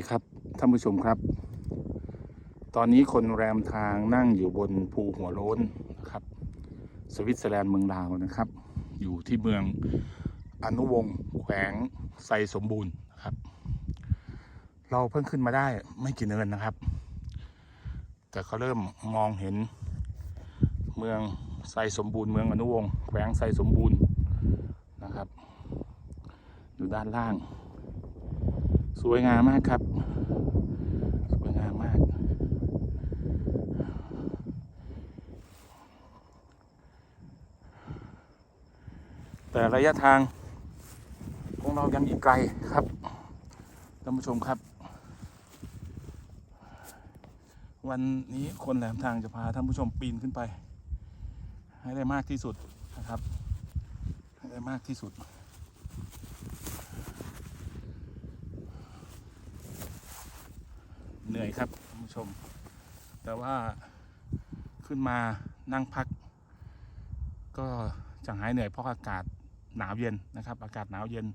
ดีครับท่านผู้ชมครับ ตอนนี้คนแรมทางนั่งอยู่บนภูหัวโล้นนะครับ สวิตเซอร์แลนด์เมืองลาวนะครับ อยู่ที่เมืองอนุวงศ์แขวงไซสมบูรณ์นะครับ เราเพิ่งขึ้นมาได้ไม่กี่เนินนะครับ แต่เขาเริ่มมองเห็นเมืองไซสมบูรณ์เมืองอนุวงศ์แขวงไซสมบูรณ์นะครับ อยู่ด้านล่าง สวยงามมากครับ สวยงามมาก แต่ระยะทางของเรายังอีกไกลครับท่านผู้ชมครับ วันนี้คนแหลมทางจะพาท่านผู้ชมปีนขึ้นไป ให้ได้มากที่สุดนะครับ ให้ได้มากที่สุด เห นื่อยครับท่านผู้ชม แต่ว่าขึ้นมานั่งพัก ก็จะหายเหนื่อยเพราะอากาศหนาวเย็นนะครับ อากาศหนาวเย็น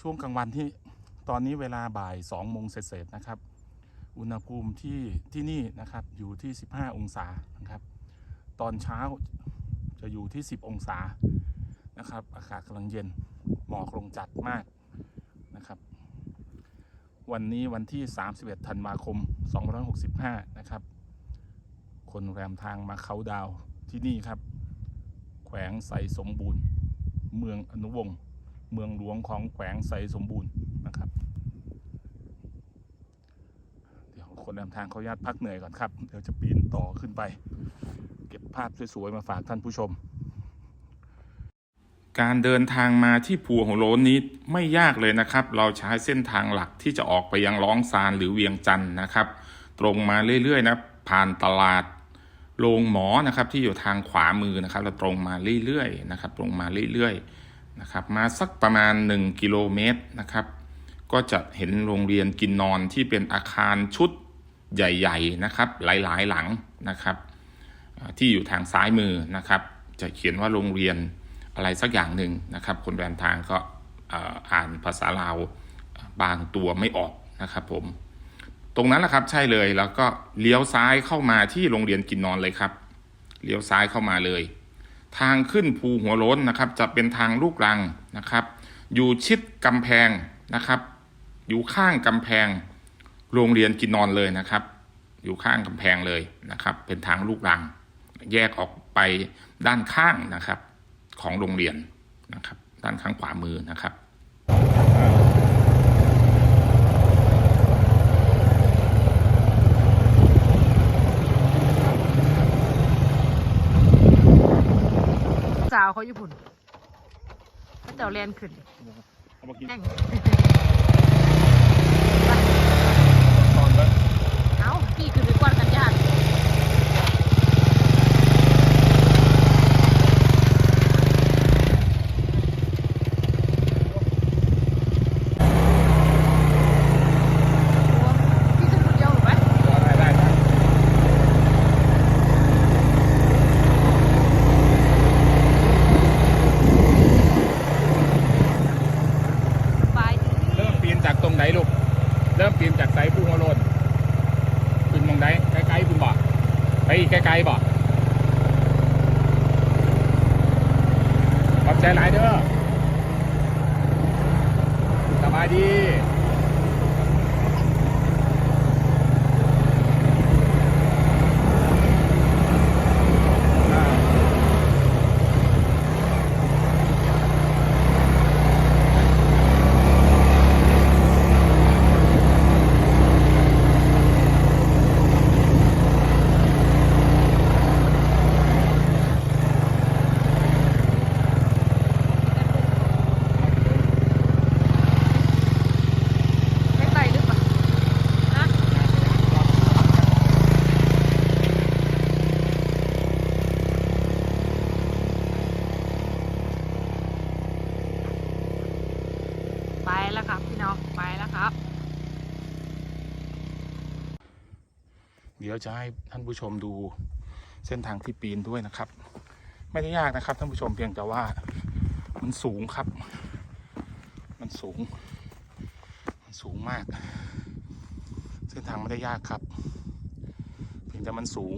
ช่วงกลางวันที่ตอนนี้เวลาบ่ายสองโมงเศษนะครับ อุณหภูมิที่ที่นี่นะครับอยู่ที่ 15 องศานะครับ ตอนเช้าจะอยู่ที่ 10 องศานะครับ อากาศกำลังเย็นหมอกลงจัดมาก วันนี้วันที่ 31 ธันวาคม 2565 นะครับ คนแรมทางมาเขาดาวที่นี่ครับ แขวงไสสมบูรณ์ เมืองอนุวงศ์ เมืองหลวงของแขวงไสสมบูรณ์นะครับ เดี๋ยวคนแรมทางเขาญาติพักเหนื่อยก่อนครับ เดี๋ยวจะปีนต่อขึ้นไป เก็บภาพสวยๆมาฝากท่านผู้ชม การเดินทางมาที่ภูหัวโล้นนี้ไม่ยากเลยนะครับ เราใช้เส้นทางหลักที่จะออกไปยังร้องซานหรือเวียงจันทร์นะครับ ตรงมาเรื่อยๆนะผ่านตลาดโรงหมอนะครับที่อยู่ทางขวามือนะครับ เราตรงมาเรื่อยๆนะครับ ตรงมาเรื่อยๆนะครับ มาสักประมาณ 1 กิโลเมตรนะครับ ก็จะเห็นโรงเรียนกินนอนที่เป็นอาคารชุดใหญ่ ๆนะครับ หลายๆหลังนะครับ ที่อยู่ทางซ้ายมือนะครับ จะเขียนว่าโรงเรียน อะไรสักอย่างหนึ่งนะครับ คนเดินทางก็อ่านภาษาลาวบางตัวไม่ออกนะครับผม ตรงนั้นแหละครับใช่เลยแล้วก็เลี้ยวซ้ายเข้ามาที่โรงเรียนกินนอนเลยครับ เลี้ยวซ้ายเข้ามาเลย ทางขึ้นภูหัวล้นนะครับ จะเป็นทางลูกรังนะครับ อยู่ชิดกำแพงนะครับ อยู่ข้างกำแพง โรงเรียนกินนอนเลยนะครับ อยู่ข้างกำแพงเลยนะครับ เป็นทางลูกรัง แยกออกไปด้านข้างนะครับ ของโรงเรียนนะครับด้านข้างขวามือนะครับสาวเขาญี่ปุ่นเขาเจ้าแลนขึ้นเอามากินแห้งตอนนั้นเอ้าพี่ขึ้นไปกวนกันยาก พี่ขึ้นคนเดียวหรือไหม ได้ได้ได้ สบายดี เริ่มปีนจากตรงไหนลูก เริ่มปีนจากไซภูหัวโล้นขึ้นมองไหนใกล้ๆคุณบอก ไปอีกใกลๆบ่ขอบใจหลายเด้อสบายดี ไม่ไปหรือเปล่าฮะไปแล้วครับพี่น้องไปแล้วครับ เดี๋ยวจะให้ท่านผู้ชมดูเส้นทางที่ปีนด้วยนะครับ ไม่ได้ยากนะครับท่านผู้ชมเพียงแต่ว่ามันสูงครับ มันสูง มันสูงมาก เส้นทางไม่ได้ยากครับ เพียงแต่มันสูง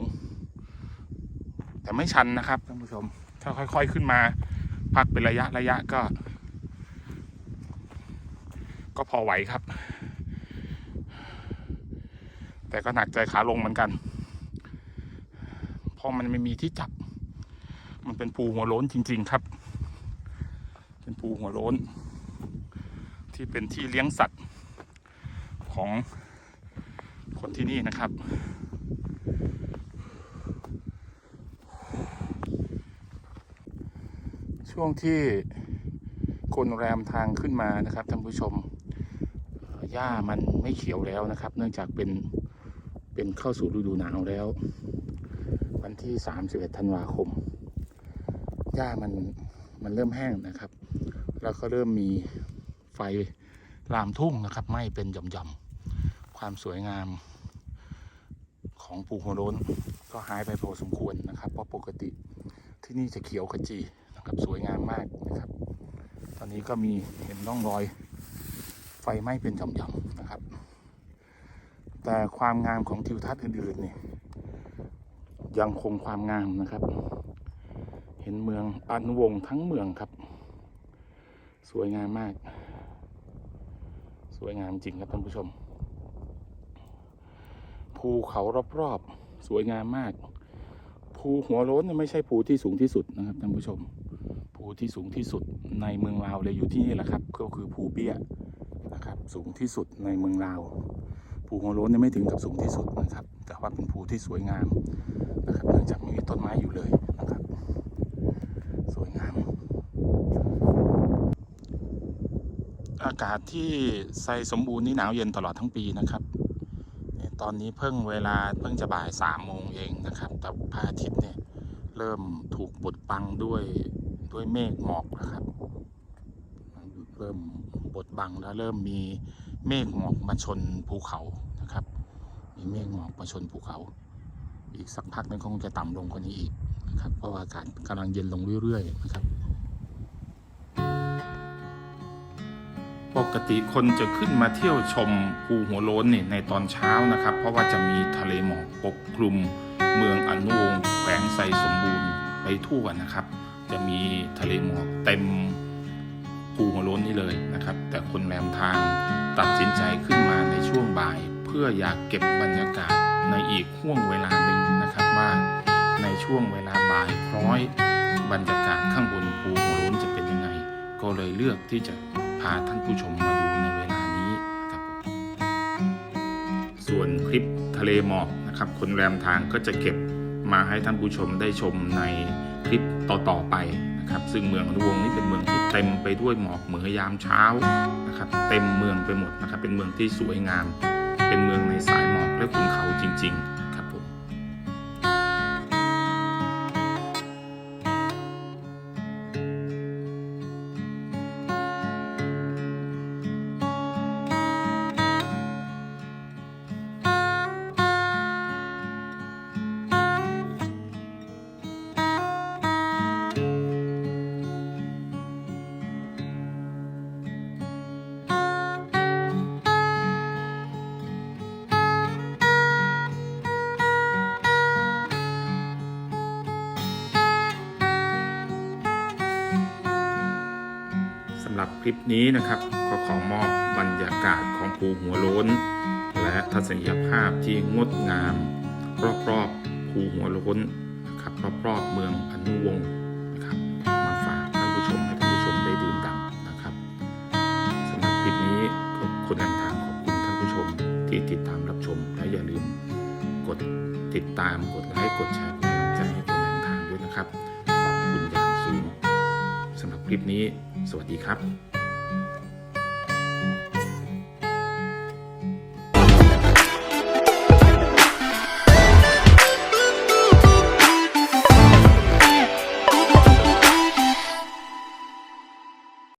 แต่ไม่ชันนะครับท่านผู้ชม ถ้าค่อย ๆขึ้นมา พักเป็นระยะระยะก็ ก็พอไหวครับ แต่ก็หนักใจขาลงเหมือนกัน เพราะมันไม่มีที่จับ มันเป็นปูหัวโล้นจริง ๆครับ เป็นปูหัวโล้น ที่เป็นที่เลี้ยงสัตว์ของคนที่นี่นะครับ ช่วงที่คนแรมทางขึ้นมานะครับท่านผู้ชมหญ้ามันไม่เขียวแล้วนะครับ เนื่องจากเป็น เป็นเข้าสู่ฤดูหนาวแล้ว วันที่ 31 ธันวาคม หญ้ามันมันเริ่มแห้งนะครับ แล้วก็เริ่มมีไฟลามทุ่งนะครับไหม้เป็นหย่อมๆ ความสวยงามของปูหัวโล้นก็หายไปพอสมควรนะครับเพราะปกติที่นี่จะเขียวขจีนะครับสวยงามมากนะครับ ตอนนี้ก็มีเห็นร่องรอย ไฟไหม้เป็นหย่อมๆนะครับ แต่ความงามของทิวทัศน์อื่นๆนี่ยังคงความงามนะครับ เห็นเมืองอนุวงศ์ทั้งเมืองครับ สวยงามมาก สวยงามจริงครับท่านผู้ชม ภูเขารอบๆสวยงามมาก ภูหัวโล้นไม่ใช่ภูที่สูงที่สุดนะครับท่านผู้ชม ภูที่สูงที่สุดในเมืองลาวเลยอยู่ที่นี่แหละครับ ก็คือภูเบี้ยนะครับ สูงที่สุดในเมืองลาว ภูหัวโล้นเนี่ยไม่ถึงกับสูงที่สุดนะครับ แต่ว่าเป็นภูที่สวยงามนะครับเนื่องจากไม่มีต้นไม้อยู่เลยนะครับ สวยงาม อากาศที่ไซสมบูรณ์นี่หนาวเย็นตลอดทั้งปีนะครับตอนนี้เพิ่งเวลาเพิ่งจะบ่ายสามโมงเองนะครับ แต่พระอาทิตย์เนี่ยเริ่มถูกบดบังด้วยด้วยเมฆหมอกนะครับ เริ่มบดบังแล้วเริ่มมี เมฆหมอกมาชนภูเขานะครับ มีเมฆหมอกมาชนภูเขา อีกสักพักนึงคงจะต่ำลงกว่านี้อีกนะครับ เพราะว่าอากาศกำลังเย็นลงเรื่อยๆนะครับ ปกติคนจะขึ้นมาเที่ยวชมภูหัวโล้นเนี่ยในตอนเช้านะครับ เพราะว่าจะมีทะเลหมอกปกคลุม เมืองอนุวงศ์แขวงไซสมบูรณ์ไปทั่วนะครับ จะมีทะเลหมอกเต็มภูหัวโล้นนี่เลยนะครับ แต่คนแรมทาง ตัดสินใจขึ้นมาในช่วงบ่าย เพื่ออยากเก็บบรรยากาศในอีกห่วงเวลาหนึ่งนะครับว่าในช่วงเวลาบ่ายคล้อย บรรยากาศข้างบนภูหัวโล้นจะเป็นยังไง ก็เลยเลือกที่จะพาท่านผู้ชมมาดูในเวลานี้นะครับส่วนคลิปทะเลหมอกนะครับคนแรมทางก็จะเก็บมาให้ท่านผู้ชมได้ชมในคลิปต่อๆไป นะครับ ซึ่งเมืองอนุวงศ์นี้เป็นเมืองที่เต็มไปด้วยหมอกเหมือยามเช้านะครับ เต็มเมืองไปหมดนะครับ เป็นเมืองที่สวยงาม เป็นเมืองในสายหมอกและขุนเขาจริง ๆ คลิปนี้นะครับก็ขอมอบบรรยากาศของภูหัวโล้น และทัศนียภาพที่งดงาม รอบๆภูหัวโล้นนะครับรอบๆเมืองอนุวงศ์นะครับ มาฝากท่านผู้ชมให้ท่านผู้ชมได้ดื่มด่ำนะครับสำหรับคลิปนี้ก็คนนำทางขอบคุณท่านผู้ชมที่ติดตามรับชมและอย่าลืม กดติดตามกดไลค์กดแชร์เป็นกำลังใจให้คนนำทางด้วยนะครับขอบคุณอย่างสูงสำหรับคลิปนี้ สวัสดีครับ